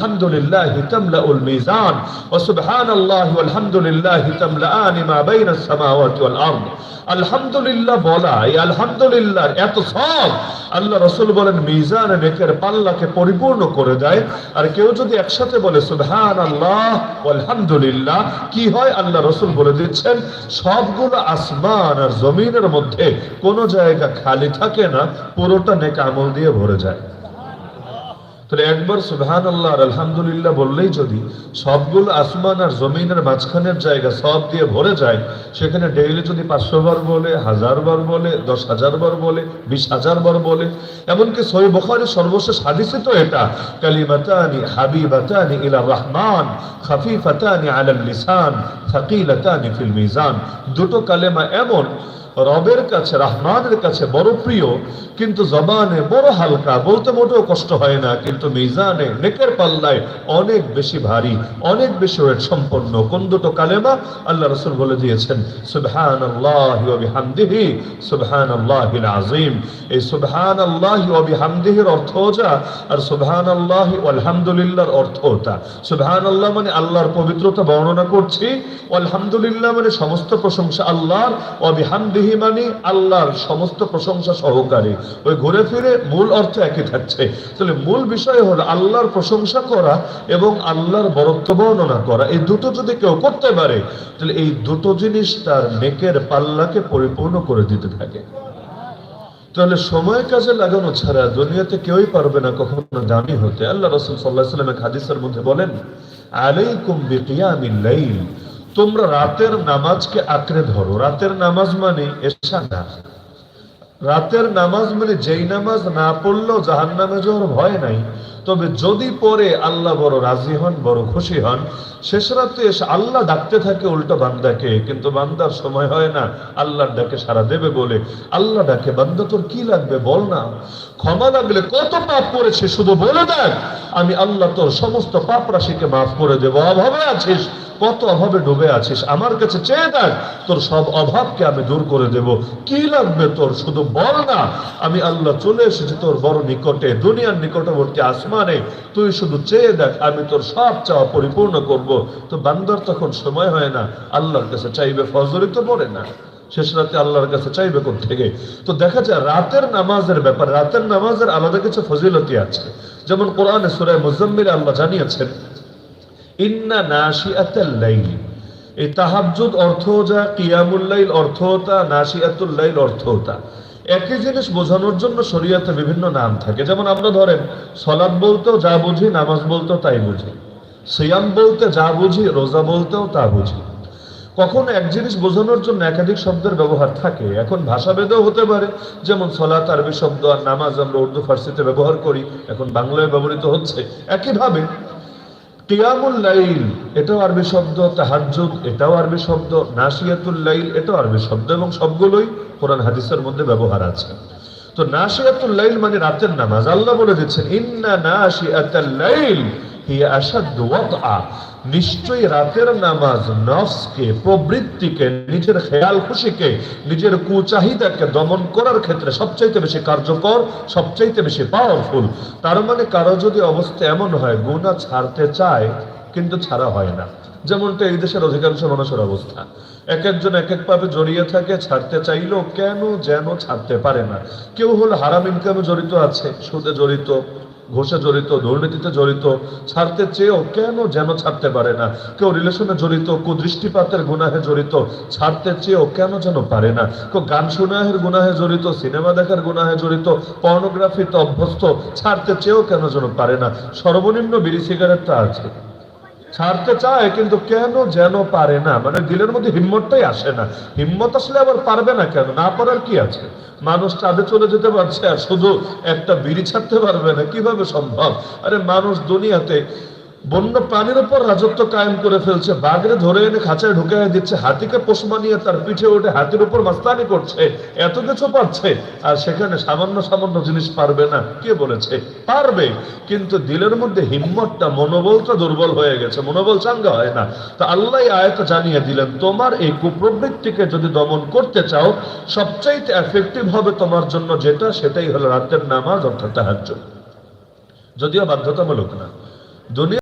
الحمد لله تملأ الميزان وسبحان الله والحمد لله تملأان ما بين السماوات والأرض আলহামদুলিল্লাহ বলা এই আলহামদুলিল্লাহ এত সব আল্লাহ রসুল বলেন মিজান নেকের পাল্লাকে পরিপূর্ণ করে দেয় আর কেউ যদি একসাথে বলে সুবহান আল্লাহ আলহামদুলিল্লাহ কি হয় আল্লাহ রসুল বলে দিচ্ছেন সবগুলো আসমান আর জমিনের মধ্যে কোনো জায়গা খালি থাকে না পুরোটা নেক আমল দিয়ে ভরে যায় তাহলে একবার সুবহান আল্লাহ আর আলহামদুলিল্লাহ বললেই যদি সবগুলো আসমান আর জমিনের মাঝখানের জায়গা সব দিয়ে ভরে যায়, সেখানে ডেইলি যদি পাঁচশো বার বলে হাজার বার বলে দশ হাজার বার বলে বিশ হাজার বার বলে, এমনকি সই বখারি সর্বশেষ হাদিসে তো এটা, কালিমাতানি হাবিবাতানি ইলা রহমান, খাফিফাতানি আলাল লিসান থাকিলাতানি ফিল মিজান। দুটো কালেমা এমন রবের কাছে, রহমানের কাছে বড় প্রিয়, কিন্তু জবানে বড় হালকা, বলতে মোটেও কষ্ট হয় না, কিন্তু মিজানে, নেকের পাল্লায় অনেক বেশি ভারী, অনেক বেশি ওয়েট সম্পন্ন। কোন দুটো কালেমা আল্লাহ রসুল বলে দিয়েছেন? সুবহান আল্লাহ বিহামদিহি সুবহান আল্লাহিল আজিম এই সুবহান আল্লাহ বিহামদিহির অর্থ যা, আর সুবহান আল্লাহ আলহামদুলিল্লাহর অর্থ তা। সুবহান আল্লাহ মানে আল্লাহর পবিত্রতা বর্ণনা করছি আলহামদুলিল্লাহ মানে সমস্ত প্রশংসা আল্লাহর ও বিহামদিহি মানে আল্লাহর সমস্ত প্রশংসা সহকারী। ওই ঘুরে ফিরে মূল অর্থ একই থাকছে। তাহলে মূল বিষয় হলো আল্লাহর প্রশংসা করা এবং আল্লাহর বরত্ব বর্ণনা করা। এই দুটো যদি কেউ করতে পারে, তাহলে এই দুটো জিনিস তার নেকের পাল্লাকে পরিপূর্ণ করে দিতে থাকে। তাহলে সময় কাজে লাগানো ছাড়া দুনিয়াতে কেউই পারবে না কখনো দামি হতে। আল্লাহ রসুল সাল্লাহ সাল্লাম এক হাদিসের মধ্যে বলেন, আলাইকুম বিকিয়ামিল লাইল। তোমরা রাতের নামাজকে আঁকড়ে ধরো। রাতের নামাজ মানে এসা না রাতের নামাজ মানে যেই নামাজ না পড়লেও জাহান নামে যাওয়ার ভয় নাই। তবে যদি পরে আল্লাহ বড় রাজি হন, বড় খুশি হন। শেষ রাতে এসে আল্লাহ ডাকতে থাকে, উল্টো বান্দাকে। কিন্তু বান্দার সময় হয় না, আল্লাহর ডাকে সারা দেবে বলে। আল্লাহ ডাকে, বান্দা তোর কি লাগবে বল না। ক্ষমা লাগলে কত পাপ করেছে, শুধু বলে দেখ। আমি আল্লাহ তোর সমস্ত পাপ রাশিকে মাফ করে দেবো। অভাবে আছিস কত অভাবে ডুবে আছিস? আমার কাছে চেয়ে দেখ, তোর সব অভাবকে আমি দূর করে দেব। কি লাগবে তোর? শুধু বল না, আমি আল্লাহ চলে এসেছি তোর বড় নিকটে, দুনিয়ার নিকটবর্তী আসমানে। তুই শুধু চেয়ে দেখ, আমি তোর সব চাওয়া পরিপূর্ণ করব। তো বান্দর তখন সময় হয় না, আল্লাহর কাছে চাইবে ফজরি, তো পড়ে না। শেষ রাতে আল্লাহর কাছে চাইবে কোন থেকে তো দেখা যায়, রাতের নামাজের ব্যাপার, রাতের নামাজের আলাদা কিছু ফজিলতি আছে। যেমন কোরআনে সুরায় মুজাম্মিল আল্লাহ জানিয়েছেন ইন্না নাশিআতাল লাইল। এই তাহাজ্জুদ অর্থ যা, কিয়ামুল লাইল অর্থ তা নাশিআতুল লাইল অর্থ তা। একই জিনিস বোঝানোর জন্য শরীয়তে বিভিন্ন নাম থাকে। যেমন আমরা ধরেন সলাদ বলতেও যা বুঝি, নামাজ বলতেও তাই বুঝি। সিয়াম বলতে যা বুঝি, রোজা বলতেও তা বুঝি। কখনো এক জিনিস বোঝানোর জন্য একাধিক শব্দের ব্যবহার থাকে। এখন ভাষাভেদও হতে পারে, যেমন সলাত আরবি শব্দ, আর নামাজ আমরা উর্দু, ফার্সিতে ব্যবহার করি। এখন বাংলায় ব্যবহৃত হচ্ছে। একইভাবে কিয়ামুল লাইল, এটাও আরবি শব্দ তাহাজুদ এটাও আরবি শব্দ নাসিয়াতুল লাইল, এটাও আরবি শব্দ এবং সবগুলোই কোরআন হাদিসের মধ্যে ব্যবহার আছে। তো নাসিয়াতুল লাইল মানে রাতের নামাজ। আল্লাহ বলে দিচ্ছেন, ইন্না নাসিয়াতুল লাইল নিশ্চয়ই রাতের নামাজ নফসকে, প্রবৃত্তিকে, নিজের খেয়াল খুশিকে, নিজের কুচাহিদাকে দমন করার ক্ষেত্রে সবচাইতে বেশি কার্যকর, সবচাইতে বেশি পাওয়ারফুল তার মানে কারও যদি অবস্থা এমন হয় গুণা ছাড়তে চায়, কিন্তু ছাড়া হয় না। যেমনটা এই দেশের অধিকাংশ মানুষের অবস্থা। এক একজন এক এক ভাবে জড়িয়ে থাকে, ছাড়তে চাইলেও কেন যেন ছাড়তে পারে না। কেউ হলো হারাম ইনকামে জড়িত আছে, সুদে জড়িত ঘোষে জড়িত, দুর্নীতিতে জড়িত, ছাড়তে চেয়েও কেন যেন ছাড়তে পারে না? কেউ রিলেশনে জড়িত কুদৃষ্টিপাতের গুনাহে জড়িত, ছাড়তে চেয়েও কেন যেন পারে না? কেউ গান শুনাহের গুনাহে জড়িত, সিনেমা দেখার গুনাহে জড়িত, পর্নোগ্রাফিতে অভ্যস্ত, ছাড়তে চেয়েও কেন যেন পারে না? সর্বনিম্ন বিড়ি সিগারেটটা আছে। ছাড়তে চায়, কিন্তু কেন যেন পারে না? মানে দিলের মধ্যে হিম্মতটাই আসে না। হিম্মত আসলে আবার পারবে না কেন? না পারার কি আছে? মানুষ চাঁদে চলে যেতে পারছে আর শুধু একটা বিড়ি ছাড়তে পারবে না। কীভাবে সম্ভব? আরে মানুষ দুনিয়াতে বন্য প্রাণীর উপর রাজত্ব কায়েম করে ফেলছে। বাঘরে ধরে এনে খাঁচায় ঢুকে দিচ্ছে। হাতিকে পোষ মানিয়ে তার পিঠে উঠে হাতির উপর মাস্তানি করছে। এত কিছু পাচ্ছে আর সেখানে সামান্য সামান্য জিনিস পারবে না। কে বলেছে? পারবে। কিন্তু দিলের মধ্যে হিম্মতটা, মনোবলটা দুর্বল হয়ে গেছে। মনোবল চাঙ্গা হয় না। তো আল্লাহ আয়ত জানিয়ে দিলেন, তোমার এই কুপ্রবৃত্তিকে যদি দমন করতে চাও, সবচাইতে এফেক্টিভ হবে তোমার জন্য যেটা, সেটাই হলো রাতের নামাজ অর্থাৎ তাহাজ্জুদ। যদিও বাধ্যতামূলক না। দুনিয়া